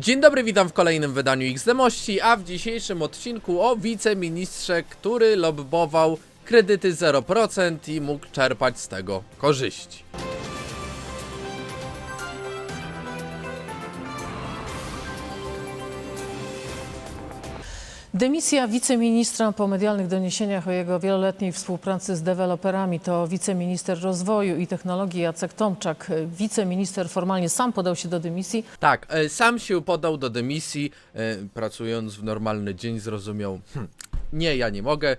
Dzień dobry, witam w kolejnym wydaniu XDMości, a w dzisiejszym odcinku o wiceministrze, który lobbował kredyty 0% i mógł czerpać z tego korzyści. Dymisja wiceministra po medialnych doniesieniach o jego wieloletniej współpracy z deweloperami to wiceminister rozwoju i technologii Jacek Tomczak. Wiceminister formalnie sam podał się do dymisji. Tak, e, sam się podał do dymisji, e, pracując w normalny dzień zrozumiał, hm, nie, ja nie mogę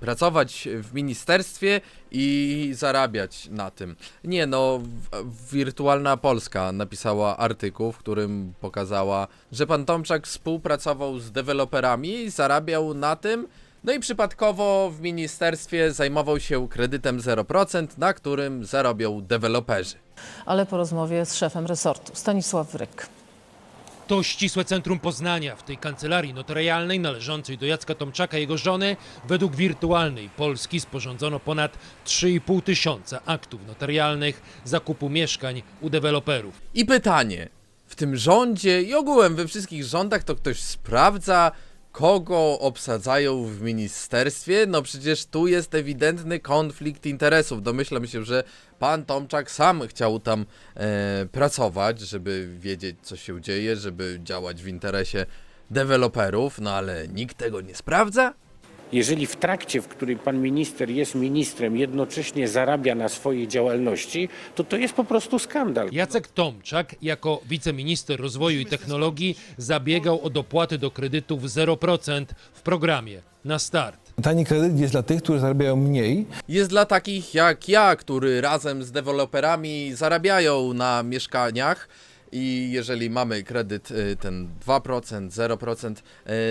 pracować w ministerstwie i zarabiać na tym. Nie no, Wirtualna Polska napisała artykuł, w którym pokazała, że pan Tomczak współpracował z deweloperami zarabiał na tym, no i przypadkowo w ministerstwie zajmował się kredytem 0%, na którym zarobią deweloperzy. ale po rozmowie z szefem resortu Stanisław Wryk. To ścisłe centrum Poznania. W tej kancelarii notarialnej należącej do Jacka Tomczaka i jego żony według wirtualnej Polski sporządzono ponad 3,5 tysiąca aktów notarialnych zakupu mieszkań u deweloperów. I pytanie, w tym rządzie i ogółem we wszystkich rządach to ktoś sprawdza, kogo obsadzają w ministerstwie? No przecież tu jest ewidentny konflikt interesów. Domyślam się, że pan Tomczak sam chciał tam e, pracować, żeby wiedzieć, co się dzieje, żeby działać w interesie deweloperów, no ale nikt tego nie sprawdza? Jeżeli w trakcie, w którym pan minister jest ministrem, jednocześnie zarabia na swojej działalności, to to jest po prostu skandal. Jacek Tomczak jako wiceminister rozwoju i technologii zabiegał o dopłaty do kredytów 0% w programie na start. Tani kredyt jest dla tych, którzy zarabiają mniej, jest dla takich jak ja, który razem z deweloperami zarabiają na mieszkaniach. I jeżeli mamy kredyt y, ten 2%, 0%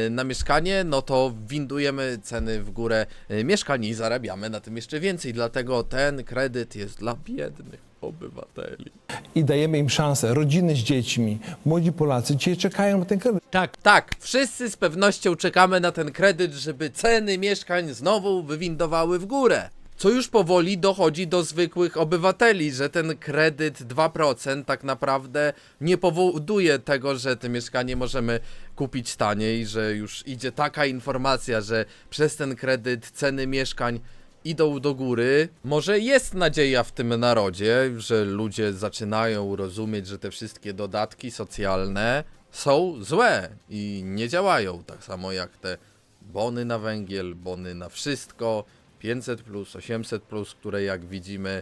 y, na mieszkanie, no to windujemy ceny w górę y, mieszkań i zarabiamy na tym jeszcze więcej. Dlatego ten kredyt jest dla biednych obywateli. i dajemy im szansę. Rodziny z dziećmi, młodzi Polacy dzisiaj czekają na ten kredyt. Tak, Tak, wszyscy z pewnością czekamy na ten kredyt, żeby ceny mieszkań znowu wywindowały w górę. Co już powoli dochodzi do zwykłych obywateli, że ten kredyt 2% tak naprawdę nie powoduje tego, że te mieszkanie możemy kupić taniej, że już idzie taka informacja, że przez ten kredyt ceny mieszkań idą do góry. Może jest nadzieja w tym narodzie, że ludzie zaczynają rozumieć, że te wszystkie dodatki socjalne są złe i nie działają. Tak samo jak te bony na węgiel, bony na wszystko, 500, 800, które jak widzimy,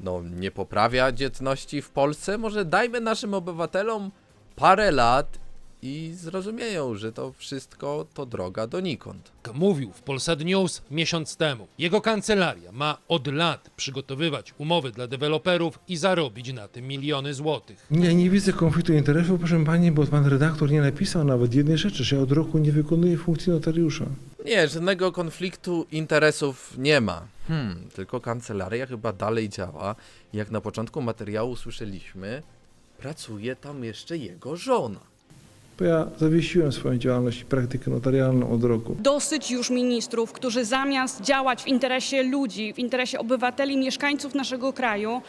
no nie poprawia dzietności w Polsce. Może dajmy naszym obywatelom parę lat i zrozumieją, że to wszystko to droga donikąd. mówił w Polsat News miesiąc temu. Jego kancelaria ma od lat przygotowywać umowy dla deweloperów i zarobić na tym miliony złotych. Nie, nie widzę konfliktu interesów, proszę pani, bo pan redaktor nie napisał nawet jednej rzeczy, że ja od roku nie wykonuję funkcji notariusza. Nie, żadnego konfliktu interesów nie ma. Hmm, tylko kancelaria chyba dalej działa. Jak na początku materiału słyszeliśmy, pracuje tam jeszcze jego żona. Bo ja zawiesiłem swoją działalność i praktykę notarialną od roku. Dosyć już ministrów, którzy zamiast działać w interesie ludzi, w interesie obywateli, mieszkańców naszego kraju,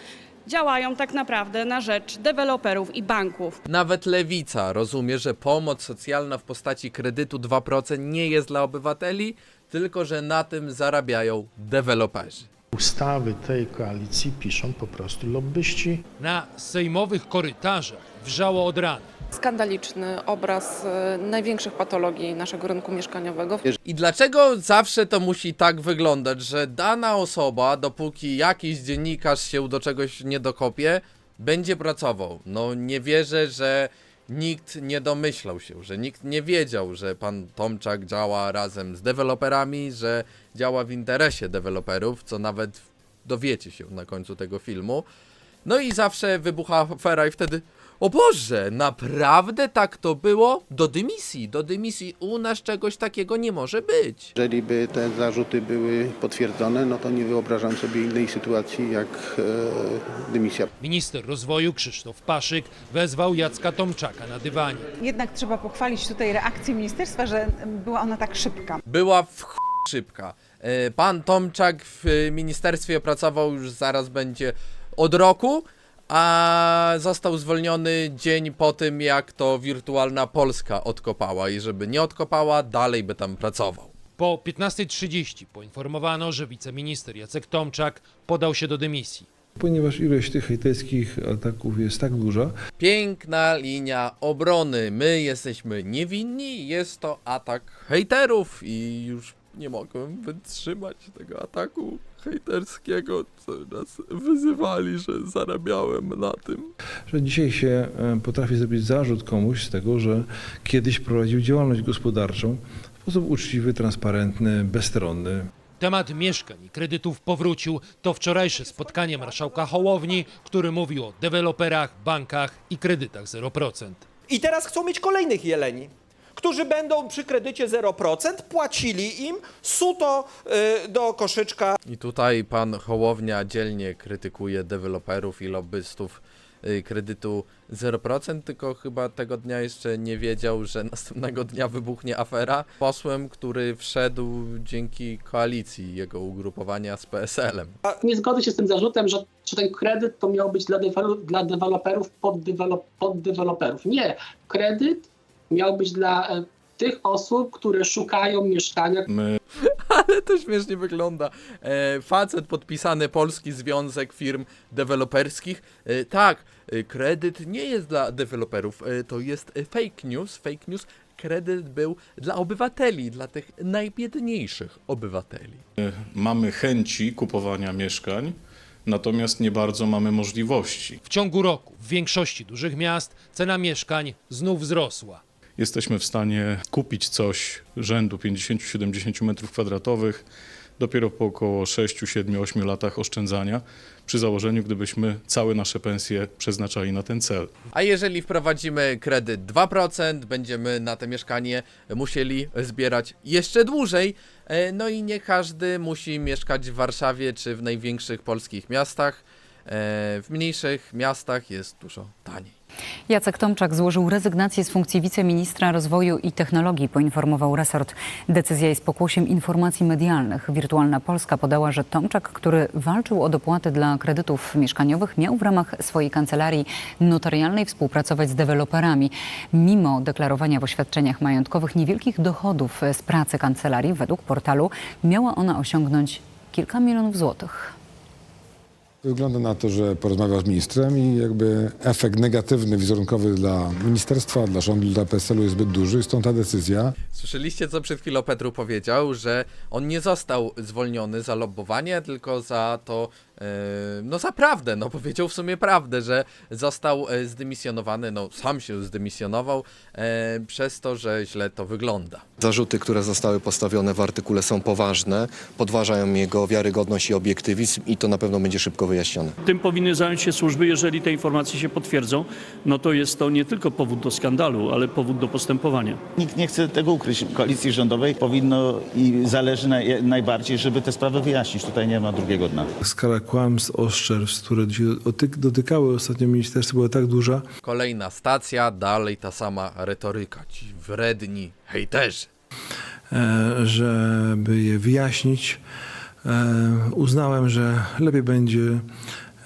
działają tak naprawdę na rzecz deweloperów i banków. Nawet lewica rozumie, że pomoc socjalna w postaci kredytu 2% nie jest dla obywateli, tylko że na tym zarabiają deweloperzy. Ustawy tej koalicji piszą po prostu lobbyści. Na sejmowych korytarzach wrzało od rana. Skandaliczny obraz e, największych patologii naszego rynku mieszkaniowego. I dlaczego zawsze to musi tak wyglądać, że dana osoba, dopóki jakiś dziennikarz się do czegoś nie dokopie, będzie pracował? No nie wierzę, że nikt nie domyślał się, że nikt nie wiedział, że pan Tomczak działa razem z deweloperami, że działa w interesie deweloperów, co nawet dowiecie się na końcu tego filmu. No i zawsze wybucha afera i wtedy o Boże, naprawdę tak to było? Do dymisji, do dymisji. U nas czegoś takiego nie może być. Jeżeli by te zarzuty były potwierdzone, no to nie wyobrażam sobie innej sytuacji jak e, dymisja. Minister rozwoju Krzysztof Paszyk wezwał Jacka Tomczaka na dywanie. Jednak trzeba pochwalić tutaj reakcję ministerstwa, że była ona tak szybka. Była w ch... szybka. E, Pan Tomczak w e, ministerstwie pracował już zaraz będzie od roku, a został zwolniony dzień po tym, jak to wirtualna Polska odkopała i żeby nie odkopała, dalej by tam pracował. Po 15.30 poinformowano, że wiceminister Jacek Tomczak podał się do dymisji. Ponieważ ilość tych hejterskich ataków jest tak duża, Piękna linia obrony. My jesteśmy niewinni, jest to atak hejterów i już nie mogłem wytrzymać tego ataku hejterskiego, co nas wyzywali, że zarabiałem na tym. że dzisiaj się e, potrafi zrobić zarzut komuś z tego, że kiedyś prowadził działalność gospodarczą w sposób uczciwy, transparentny, bezstronny. Temat mieszkań i kredytów powrócił. To wczorajsze spotkanie marszałka Hołowni, który mówił o deweloperach, bankach i kredytach 0%. I teraz chcą mieć kolejnych jeleni, którzy będą przy kredycie 0% płacili im suto y, do koszyczka I tutaj pan Hołownia dzielnie krytykuje deweloperów i lobbystów y, kredytu 0%, tylko chyba tego dnia jeszcze nie wiedział, że następnego dnia wybuchnie afera posłem, który wszedł dzięki koalicji jego ugrupowania z PSL-em. Nie zgodzę się z tym zarzutem, że, że ten kredyt to miał być dla, dewelu- dla deweloperów pod, dewelop- pod deweloperów. Nie, kredyt miał być dla e, tych osób, które szukają mieszkania, Ale to śmiesznie wygląda. E, facet podpisany Polski Związek Firm Deweloperskich. E, tak, e, kredyt nie jest dla deweloperów, e, to jest e, fake news. Fake news. Kredyt był dla obywateli, dla tych najbiedniejszych obywateli. Mamy chęci kupowania mieszkań, natomiast nie bardzo mamy możliwości. W ciągu roku w większości dużych miast cena mieszkań znów wzrosła. Jesteśmy w stanie kupić coś rzędu 50-70 m2 dopiero po około 6, 7, 8 latach oszczędzania, przy założeniu, gdybyśmy całe nasze pensje przeznaczali na ten cel. A jeżeli wprowadzimy kredyt 2%, będziemy na to mieszkanie musieli zbierać jeszcze dłużej. E, No i nie każdy musi mieszkać w Warszawie czy w największych polskich miastach. E, W mniejszych miastach jest dużo taniej. Jacek Tomczak złożył rezygnację z funkcji wiceministra rozwoju i technologii, poinformował resort. Decyzja jest pokłosiem informacji medialnych. Wirtualna Polska podała, że Tomczak, który walczył o dopłaty dla kredytów mieszkaniowych, miał w ramach swojej kancelarii notarialnej współpracować z deweloperami. Mimo deklarowania w oświadczeniach majątkowych niewielkich dochodów z pracy kancelarii, według portalu miała ona osiągnąć kilka milionów złotych. Wygląda na to, że porozmawiał z ministrem i jakby efekt negatywny, wizerunkowy dla ministerstwa, dla rządu, dla PSL-u jest zbyt duży, stąd ta decyzja. Słyszeliście, co przed chwilą Petru powiedział, że on nie został zwolniony za lobbowanie, tylko za to, no za prawdę, no powiedział w sumie prawdę, że został e, zdymisjonowany, no sam się zdymisjonował e, przez to, że źle to wygląda. Zarzuty, które zostały postawione w artykule są poważne, podważają jego wiarygodność i obiektywizm i to na pewno będzie szybko wyjaśnione. tym powinny zająć się służby, jeżeli te informacje się potwierdzą, no to jest to nie tylko powód do skandalu, ale powód do postępowania. Nikt nie chce tego ukryć. Koalicji rządowej powinno i zależy najbardziej, żeby te sprawy wyjaśnić. Tutaj nie ma drugiego dna. Skala kłamstw, oszczerstw, które dotykały ostatnio ministerstwa była tak duża, Kolejna stacja, dalej ta sama retoryka, ci wredni hejterzy. e, żeby je wyjaśnić, e, uznałem, że lepiej będzie,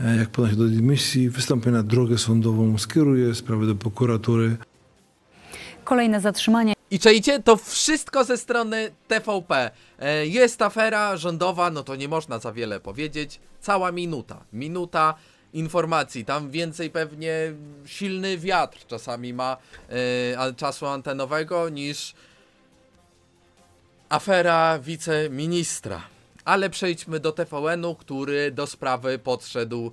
e, jak podać do dymisji, wystąpię na drogę sądową, skieruję sprawę do prokuratury. Kolejne zatrzymanie I czajcie, to wszystko ze strony TVP. E, Jest afera rządowa, no to nie można za wiele powiedzieć. Cała minuta. Minuta informacji. Tam więcej pewnie silny wiatr czasami ma e, czasu antenowego niż afera wiceministra. Ale przejdźmy do TVN-u, który do sprawy podszedł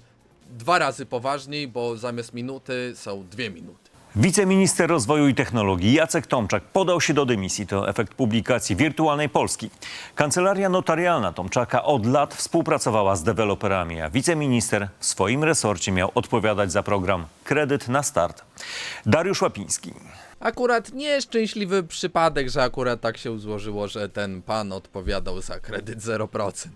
dwa razy poważniej, bo zamiast minuty są dwie minuty. Wiceminister Rozwoju i Technologii Jacek Tomczak podał się do dymisji. To efekt publikacji Wirtualnej Polski. Kancelaria notarialna Tomczaka od lat współpracowała z deweloperami, a wiceminister w swoim resorcie miał odpowiadać za program Kredyt na Start. Dariusz Łapiński. Akurat nieszczęśliwy przypadek, że akurat tak się złożyło, że ten pan odpowiadał za kredyt 0%.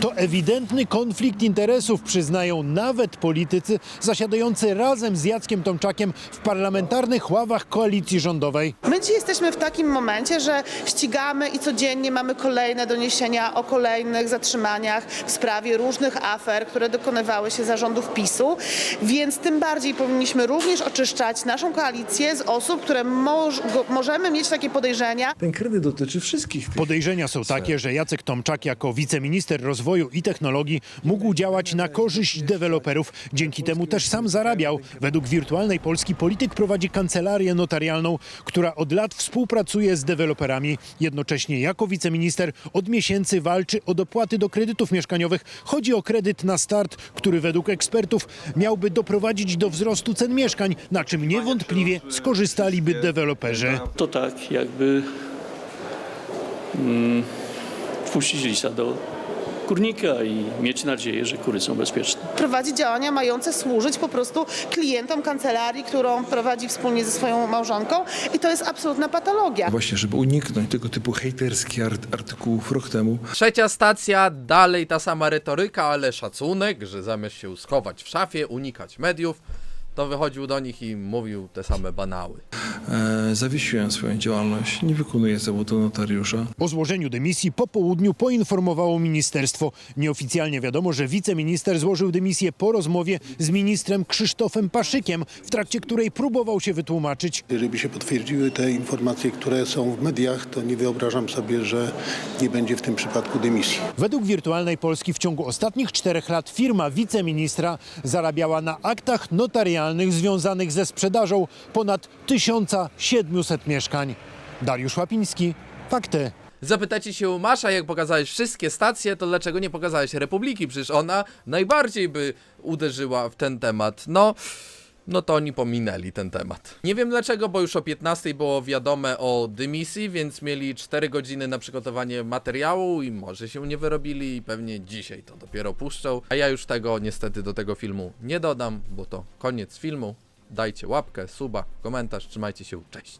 To ewidentny konflikt interesów, przyznają nawet politycy zasiadający razem z Jackiem Tomczakiem w parlamentarnych ławach koalicji rządowej. My dziś jesteśmy w takim momencie, że ścigamy i codziennie mamy kolejne doniesienia o kolejnych zatrzymaniach w sprawie różnych afer, które dokonywały się zarządów PiSu, więc tym bardziej powinniśmy również oczyszczać naszą koalicję z osób, które moż, go, możemy mieć takie podejrzenia. Ten kredyt dotyczy wszystkich. Podejrzenia są takie, że Jacek Tomczak jako wiceminister rozwoju i technologii mógł działać na korzyść deweloperów. Dzięki temu też sam zarabiał. Według Wirtualnej Polski polityk prowadzi kancelarię notarialną, która od lat współpracuje z deweloperami. Jednocześnie jako wiceminister od miesięcy walczy o dopłaty do kredytów mieszkaniowych. Chodzi o kredyt na start, który według ekspertów miałby doprowadzić do wzrostu cen mieszkań, na czym niewątpliwie skorzystaliby deweloperzy. To tak, jakby mm, wpuścić lisa do kurnika i mieć nadzieję, że kury są bezpieczne. Prowadzi działania mające służyć po prostu klientom kancelarii, którą prowadzi wspólnie ze swoją małżonką i to jest absolutna patologia. Właśnie, żeby uniknąć tego typu hejterskich art- artykułów rok temu, Trzecia stacja, dalej ta sama retoryka, ale szacunek, że zamiast się schować w szafie, unikać mediów, to wychodził do nich i mówił te same banały. e, zawiesiłem swoją działalność, nie wykonuję zawodu notariusza. O złożeniu dymisji po południu poinformowało ministerstwo. Nieoficjalnie wiadomo, że wiceminister złożył dymisję po rozmowie z ministrem Krzysztofem Paszykiem, w trakcie której próbował się wytłumaczyć. Jeżeli by się potwierdziły te informacje, które są w mediach, to nie wyobrażam sobie, że nie będzie w tym przypadku dymisji. Według Wirtualnej Polski w ciągu ostatnich czterech lat firma wiceministra zarabiała na aktach notarialnych związanych ze sprzedażą ponad 1700 mieszkań. Dariusz Łapiński, fakty. Zapytacie się Masza, jak pokazałeś wszystkie stacje, to dlaczego nie pokazałeś Republiki? Przecież ona najbardziej by uderzyła w ten temat. No, no to oni pominęli ten temat. Nie wiem dlaczego, bo już o 15 było wiadome o dymisji, więc mieli 4 godziny na przygotowanie materiału i może się nie wyrobili i pewnie dzisiaj to dopiero puszczą. A ja już tego niestety do tego filmu nie dodam, bo to koniec filmu. Dajcie łapkę, suba, komentarz, trzymajcie się, cześć.